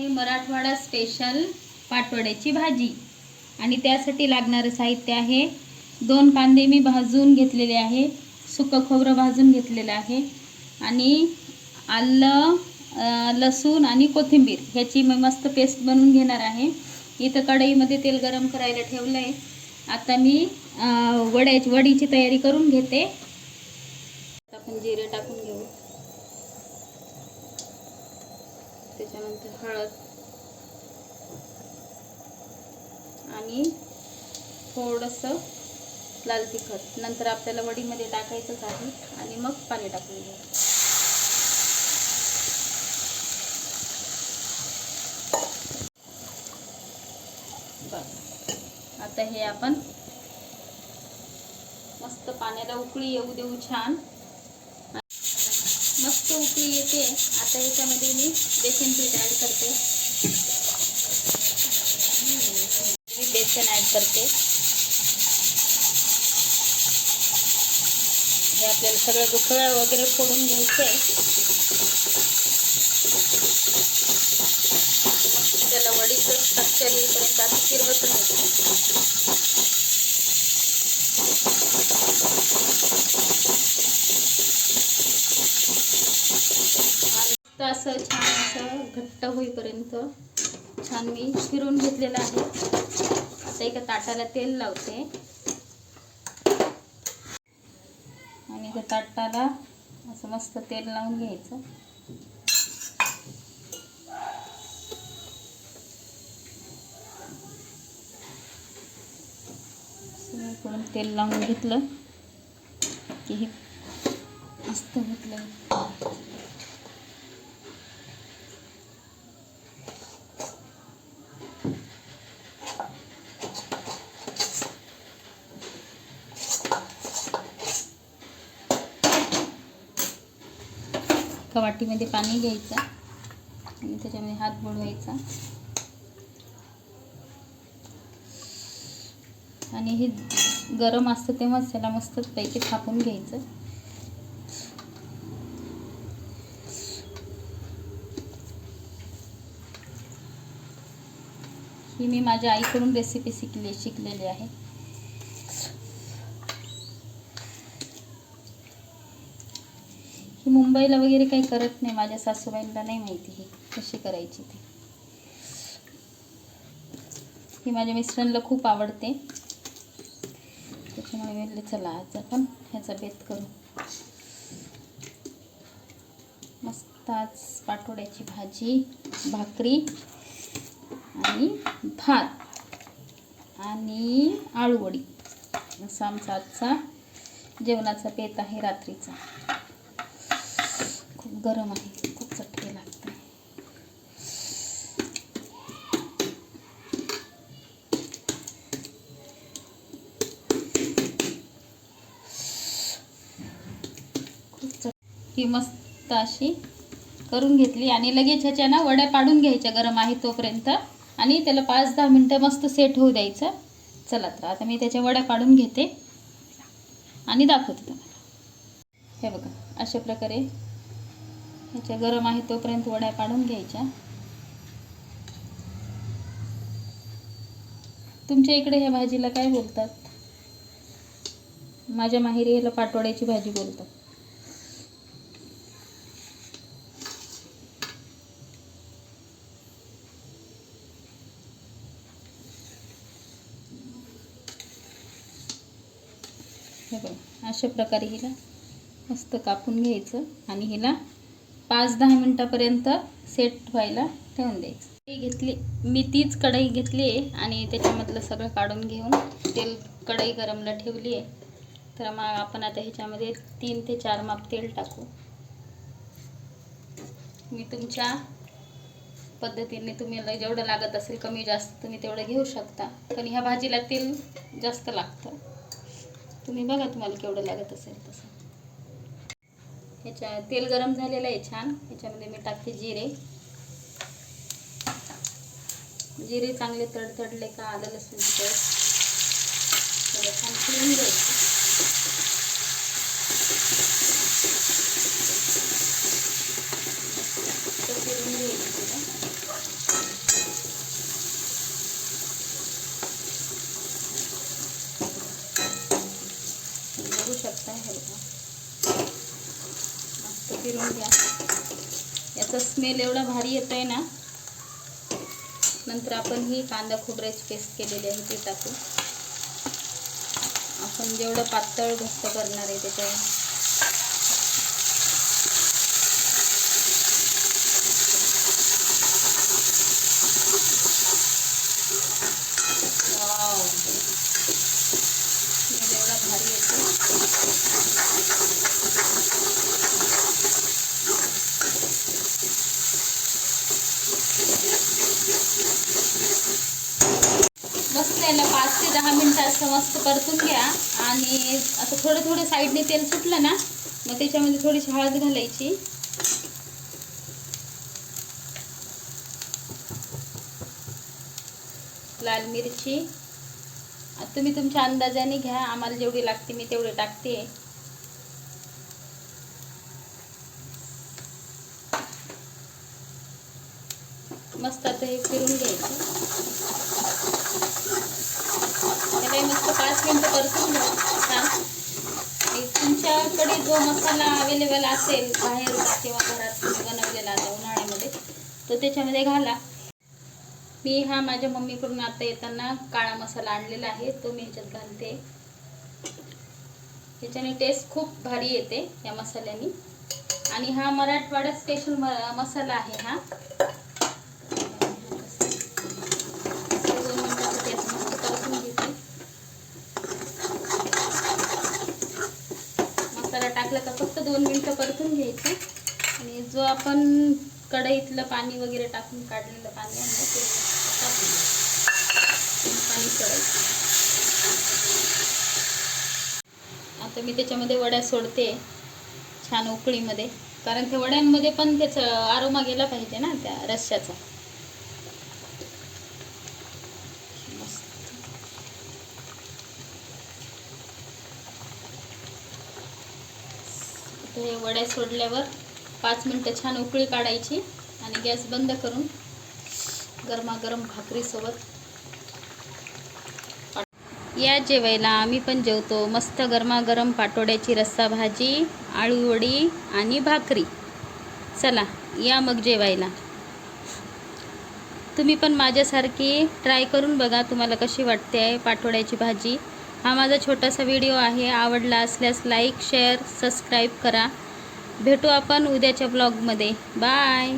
आहे मराठवाडा स्पेशल पाटवड्याची भाजी. आणि त्यासाठी लागणारं साहित्य आहे. दोन कांदे मी भाजून घेतलेले आहे. सुकं खोबरं भाजून घेतलेलं आहे. आणि आलं लसूण आणि कोथिंबीर ह्याची मी मस्त पेस्ट बनवून घेणार आहे. इथं कढईमध्ये तेल गरम करायला ठेवलं आहे आता मी वड्याची वडीची तयारी करून घेते. आपण जिरे टाकून घेऊ त्याच्यानंतर हळद. आणि थोडंसं लाल तिखट. नंतर आपल्याला वडीमध्ये टाकायचंच आहे आणि मग पाणी टाकून घेऊ बस. आता हे आपण मस्त पाण्याला उकळी येऊ देऊ छान. मस्त उकळी येते आता ह्याच्यामध्ये मी बेसन पीठ ॲड करते मी बेसन ॲड करते हे आपल्याला सगळं गुठळं वगैरे फोडून घ्यायचं. त्याला वडीचं स्ट्रक्चर येईपर्यंत असं फिरवत राहायचं. असं छान असं घट्ट होईपर्यंत छान मी फिरून घेतलेलं आहे. आता एका ताटाला तेल लावते. आणि त्या ताटाला असं मस्त तेल लावून घ्यायचं. करून तेल लावून घेतलं की हे मस्त घेतलं एका वाटीमध्ये पाणी घ्यायचं आणि त्याच्यामध्ये हात बुडवायचा. आणि हे गरम असतं तेव्हाच त्याला मस्त पैकी थापून घ्यायचं. ही मी माझ्या आईकडून रेसिपी शिकले शिकलेली आहे ही मुंबईला वगैरे काही करत नाही. माझ्या सासूबाईंना नाही माहिती ही कशी करायची ती. ही माझ्या मिस्टरांना खूप आवडते. त्याच्यामुळे म्हणले चला आज आपण ह्याचा बेत करू. मस्त आज पाटोड्याची भाजी भाकरी आणि भात आणि आळूवडी. असा आमचा आजचा जेवणाचा बेत आहे रात्रीचा. गरम आहे. खूप चटके लागते खूप ही मस्त अशी करून घेतली आणि लगेच ह्याच्या ना वड्या पाडून घ्यायच्या गरम आहे तोपर्यंत. आणि त्याला पाच दहा मिनटं मस्त सेट होऊ द्यायचं. चला तर आता मी त्याच्या वड्या पाडून घेते. आणि दाखवते तुम्हाला. हे बघा अशा प्रकारे ह्याच्या गरम आहे तोपर्यंत वड्या पाडून घ्यायच्या. तुमच्या इकडे ह्या भाजीला काय बोलतात? माझ्या माहेरी ह्याला पाटवड्याची भाजी बोलतात. हे बघ अशा प्रकारे हिला मस्त कापून घ्यायचं आणि हिला पाच दहा मिनटापर्यंत सेट व्हायला ठेवून द्यायचं. कढई घेतली मी तीच कढई घेतली आहे आणि त्याच्यामधलं सगळं काढून घेऊन तेल कढई गरमला ठेवली आहे. तर मग आपण आता ह्याच्यामध्ये तीन ते चार माप तेल टाकू. मी तुमच्या पद्धतीने तुम्हाला जेवढं लागत असेल कमी जास्त तुम्ही तेवढं घेऊ शकता. पण ह्या भाजीला तेल जास्त लागतं. तुम्ही बघा तुम्हाला केवढं लागत असेल तसं. ह्याच्या तेल गरम झालेलं आहे छान. याच्यामध्ये मी टाकते जिरे. जिरे चांगले तडतडले का आलं लसूण पेस्ट. छान फिरून द्यायचं फिरून घ्यायचं शकता है फिरून घ्या. याचा स्मेल एवढा भारी येतो आहे ना. नंतर आपण ही कांदा खोबऱ्याची पेस्ट केलेली आहे ती टाकू. आपण जेवढं पातळ घट्ट करणार आहे त्याच्या वाव स्मेल एवढा भारी येतो मस्त याला पाच ते दहा मिनटं असं मस्त परतून घ्या. आणि असं थोडं थोडं साईडने तेल सुटलं ना मग त्याच्यामध्ये थोडीशी हळद घालायची. लाल मिरची. तुम्ही तुमच्या अंदाजाने घ्या आम्हाला जेवढी लागते मी तेवढी टाकते. मस्त आता हे फिरून घ्यायचं त्याला मस्त पाच मिनटं परतून घ्या छान आणि आपल्याकडे जो मसाला अवेलेबल असेल बाहेर किंवा घरात बनवलेला आता उन्हाळ्यामध्ये तो त्याच्यामध्ये घाला. मी हा माझ्या मम्मीकडून आता येताना काळा मसाला आणलेला आहे तो मी ह्याच्यात घालते. त्याच्याने टेस्ट खूप भारी येते या मसाल्याने. आणि हा मराठवाडा स्पेशल मसाला आहे हा दोन मिनिटासाठी असं मस्त परतून घेते मसाला टाकलं का फक्त दोन मिनटं परतून घ्यायचं. आणि जो आपण कढईतलं पाणी वगैरे टाकून काढलेलं पाणी आहे ना ते टाकून पाणी सोडायचं आता मी त्याच्यामध्ये वड्या सोडते छान उकळीमध्ये. कारण त्या वड्यांमध्ये पण त्याचं आरोमा गेला पाहिजे ना त्या रश्श्याचा. हे वड्या सोडल्यावर पाच मिनटं छान उकळी काढायची आणि गॅस बंद करून गरमागरम भाकरीसोबत. या जेवायला आम्ही पण जेवतो. मस्त गरमागरम पाटोड्याची रस्सा भाजी आळूवडी आणि भाकरी. चला या मग जेवायला. तुम्ही पण माझ्यासारखी ट्राय करून बघा तुम्हाला कशी वाटते आहे पाटोड्याची भाजी. हा माझा छोटासा व्हिडिओ आहे. आवडला असल्यास लाईक शेअर सबस्क्राईब करा. भेटू आपण उद्याच्या ब्लॉगमध्ये बाय